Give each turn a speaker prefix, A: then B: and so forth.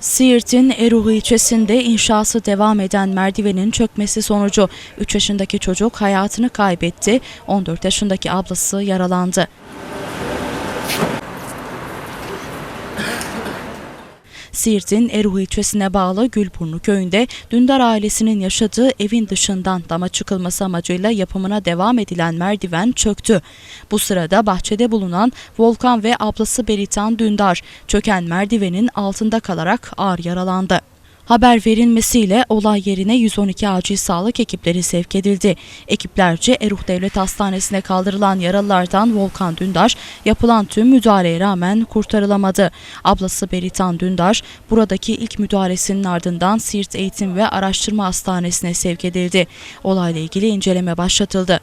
A: Siirt'in Eruhu ilçesinde inşası devam eden merdivenin çökmesi sonucu 3 yaşındaki çocuk hayatını kaybetti, 14 yaşındaki ablası yaralandı. Siirt'in Eruhu ilçesine bağlı Gülburnu köyünde Dündar ailesinin yaşadığı evin dışından dama çıkılması amacıyla yapımına devam edilen merdiven çöktü. Bu sırada bahçede bulunan Volkan ve ablası Beritan Dündar çöken merdivenin altında kalarak ağır yaralandı. Haber verilmesiyle olay yerine 112 acil sağlık ekipleri sevk edildi. Ekiplerce Eruh Devlet Hastanesi'ne kaldırılan yaralılardan Volkan Dündar yapılan tüm müdahaleye rağmen kurtarılamadı. Ablası Beritan Dündar buradaki ilk müdahalesinin ardından Siirt Eğitim ve Araştırma Hastanesi'ne sevk edildi. Olayla ilgili inceleme başlatıldı.